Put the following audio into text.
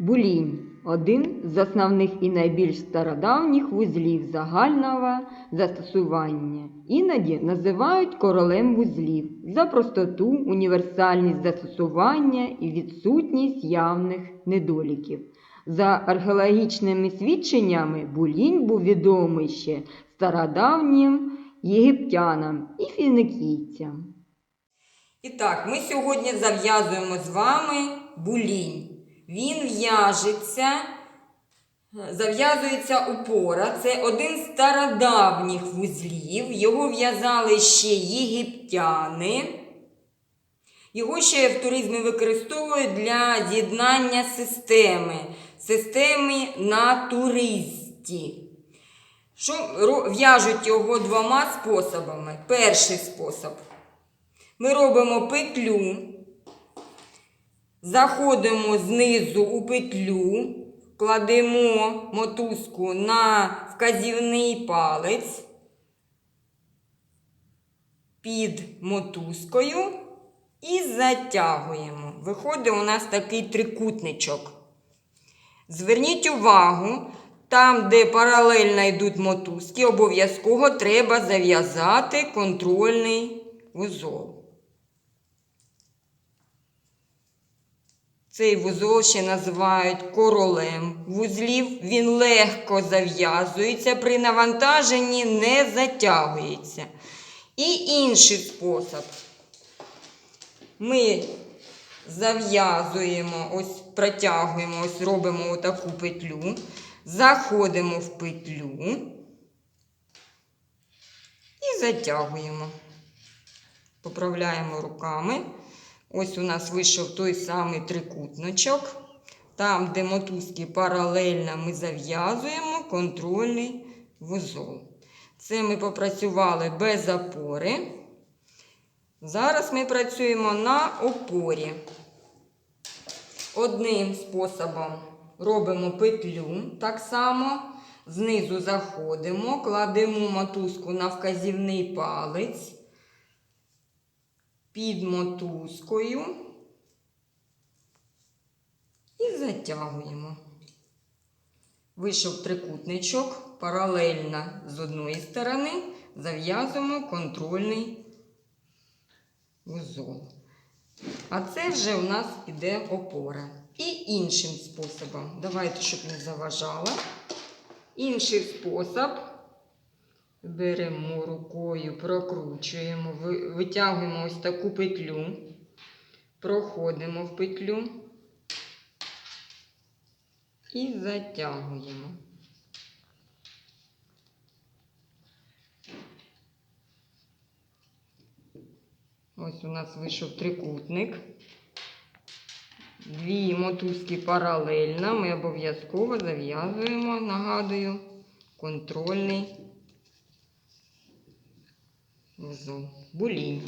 Булінь один з основних і найбільш стародавніх вузлів загального застосування. Іноді називають королем вузлів за простоту, універсальність застосування і відсутність явних недоліків. За археологічними свідченнями Булінь був відомий ще стародавнім єгиптянам і фіникійцям. І так, ми сьогодні зав'язуємо з вами булінь. Він в'яжеться, зав'язується упора. Це один з стародавніх вузлів. Його в'язали ще єгиптяни. Його ще в туризмі використовують для з'єднання системи, системи на туристі. Що в'яжуть його двома способами. Перший спосіб. Ми робимо петлю, заходимо знизу у петлю, кладемо мотузку на вказівний палець під мотузкою і затягуємо. Виходить у нас такий трикутничок. Зверніть увагу, там, де паралельно йдуть мотузки, обов'язково треба зав'язати контрольний вузол. Цей вузол ще називають королем вузлів. Він легко зав'язується, при навантаженні не затягується. І інший спосіб. Ми зав'язуємо, ось протягуємо, ось робимо отаку петлю, заходимо в петлю і затягуємо. Поправляємо руками. Ось у нас вийшов той самий трикутничок. Там, де мотузки паралельно, ми зав'язуємо контрольний вузол. Це ми попрацювали без опори. Зараз ми працюємо на опорі. Одним способом робимо петлю так само. Знизу заходимо, кладемо мотузку на вказівний палець під мотузкою і затягуємо. Вийшов трикутничок, паралельно з одної сторони зав'язуємо контрольний вузол. А це вже у нас іде опора. І іншим способом. Давайте, щоб не заважала. Інший спосіб. Беремо рукою, прокручуємо, витягуємо ось таку петлю, проходимо в петлю і затягуємо. Ось у нас вийшов трикутник. Дві мотузки паралельно. Ми обов'язково зав'язуємо, нагадую, контрольний вузол. Булінь.